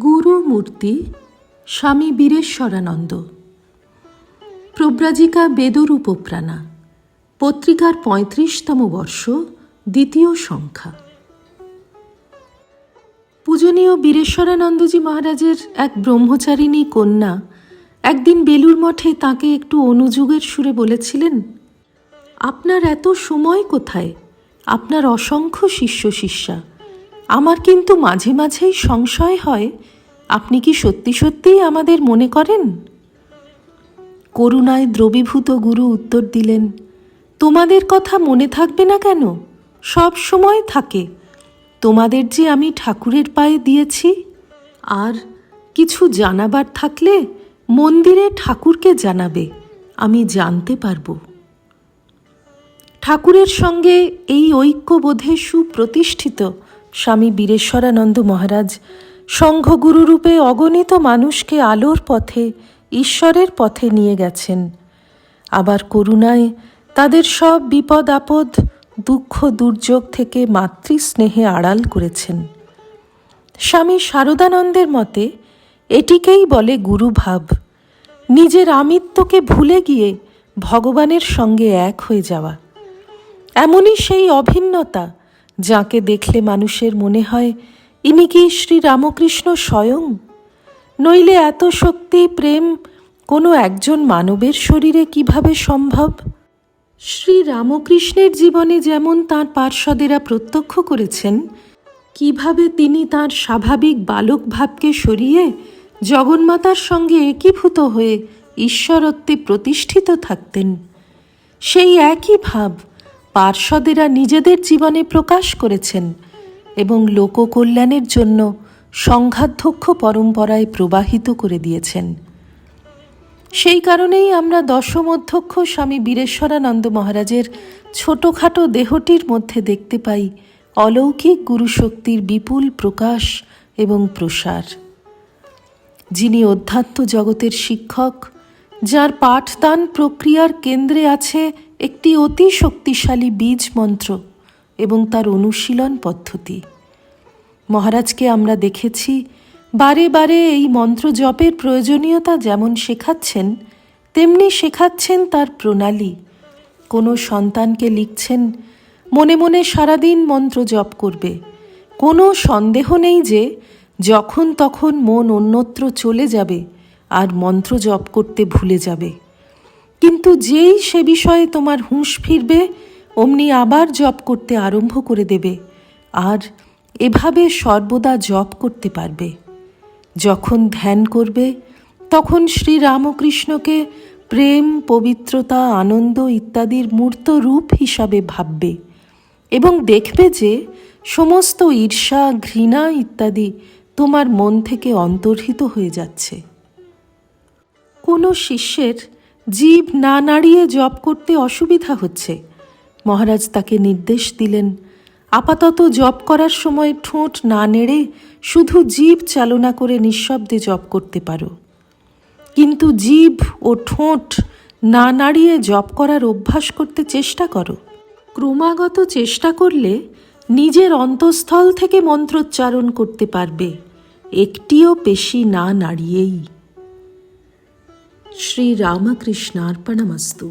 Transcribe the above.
গুরু মূর্তি, স্বামী বীরেশ্বরানন্দ। প্রব্রাজিকা বেদরূপপ্রাণা, পত্রিকার পঁয়ত্রিশতম বর্ষ, দ্বিতীয় সংখ্যা। পূজনীয় বীরেশ্বরানন্দজি মহারাজের এক ব্রহ্মচারিণী কন্যা একদিন বেলুর মঠে তাকে একটু অনুযোগের সুরে বলেছিলেন, আপনার এত সময় কোথায়? আপনার অসংখ্য শিষ্য শিষ্যা আমার কিন্তু মাঝে মাঝেই সংশয় হয়। আপনি কি সত্যি সত্যিই আমাদের মনে করেন? করুণায় দ্রবীভূত গুরু উত্তর দিলেন, তোমাদের কথা মনে থাকবে না কেন? সব সময় থাকে। তোমাদের যে আমি ঠাকুরের পায়ে দিয়েছি, আর কিছু জানাবার থাকলে মন্দিরে ঠাকুরকে জানাবে, আমি জানতে পারব। ঠাকুরের সঙ্গে এই ঐক্যবোধে সুপ্রতিষ্ঠিত স্বামী বীরেশ্বরানন্দ মহারাজ সংঘগুরুরূপে অগণিত মানুষকে আলোর পথে, ঈশ্বরের পথে নিয়ে গেছেন। আবার করুণায় তাদের সব বিপদ আপদ, দুঃখ দুর্যোগ থেকে মাতৃস্নেহে আড়াল করেছেন। স্বামী শারদানন্দের মতে, এটিকেই বলে গুরুভাব। নিজের আমিত্বকে ভুলে গিয়ে ভগবানের সঙ্গে এক হয়ে যাওয়া। এমনই সেই অভিন্নতা যাকে দেখলে মানুষের মনে হয়, ইনি কি শ্রী রামকৃষ্ণ স্বয়ং? নইলে এত শক্তি, প্রেম, কোনো একজন মানবের শরীরে কীভাবে সম্ভব? শ্রী রামকৃষ্ণের জীবনে যেমন তাঁর পার্শ্বদেরা প্রত্যক্ষ করেছেন, কীভাবে তিনি তার স্বাভাবিক বালক ভাবকে সরিয়ে জগন্মাতার সঙ্গে একীভূত হয়ে ঈশ্বরত্বে প্রতিষ্ঠিত থাকতেন, সেই একই ভাব পার্শ্বদেরা নিজেদের জীবনে প্রকাশ করেছেন এবং লোককল্যাণের জন্য সংঘাধ্যক্ষ পরম্পরায় প্রবাহিত করে দিয়েছেন। সেই কারণেই আমরা দশম অধ্যক্ষ স্বামী বীরেশ্বরানন্দ মহারাজের ছোটোখাটো দেহটির মধ্যে দেখতে পাই অলৌকিক গুরুশক্তির বিপুল প্রকাশ এবং প্রসার। যিনি অধ্যাত্ম জগতের শিক্ষক, যার পাঠদান প্রক্রিয়ার কেন্দ্রে আছে একটি অতি শক্তিশালী বীজ মন্ত্র এবং তার অনুশীলন পদ্ধতি। মহারাজকে আমরা দেখেছি, বারে বারে এই মন্ত্র জপের প্রয়োজনীয়তা যেমন শেখাচ্ছেন, তেমনি শেখাচ্ছেন তার প্রণালী। কোনো সন্তানকে লিখছেন, মনে মনে সারাদিন মন্ত্র জপ করবে। কোনো সন্দেহ নেই যে, যখন তখন মন অন্যত্র চলে যাবে আর মন্ত্র জপ করতে ভুলে যাবে। কিন্তু যেই সে বিষয়ে তোমার হুঁশ ফিরবে, অমনি আবার জপ করতে আরম্ভ করে দেবে, আর এভাবে সর্বদা জপ করতে পারবে। যখন ধ্যান করবে, তখন শ্রী রামকৃষ্ণকে প্রেম, পবিত্রতা, আনন্দ ইত্যাদির মূর্ত রূপ হিসাবে ভাববে এবং দেখবে যে সমস্ত ঈর্ষা, ঘৃণা ইত্যাদি তোমার মন থেকে অন্তর্হিত হয়ে যাচ্ছে। কোনো শিষ্যের জীব না নাড়িয়ে জপ করতে অসুবিধা হচ্ছে। মহারাজ তাকে নির্দেশ দিলেন, আপাতত জপ করার সময় ঠোঁট না নেড়ে শুধু জীব চালনা করে নিঃশব্দে জপ করতে পারো। কিন্তু জীব ও ঠোঁট না নাড়িয়ে জপ করার অভ্যাস করতে চেষ্টা করো। ক্রমাগত চেষ্টা করলে নিজের অন্তঃস্থল থেকে মন্ত্রোচ্চারণ করতে পারবে। একটিও পেশি না নাড়িয়েই। শ্রী রামকৃষ্ণার্পণমস্তু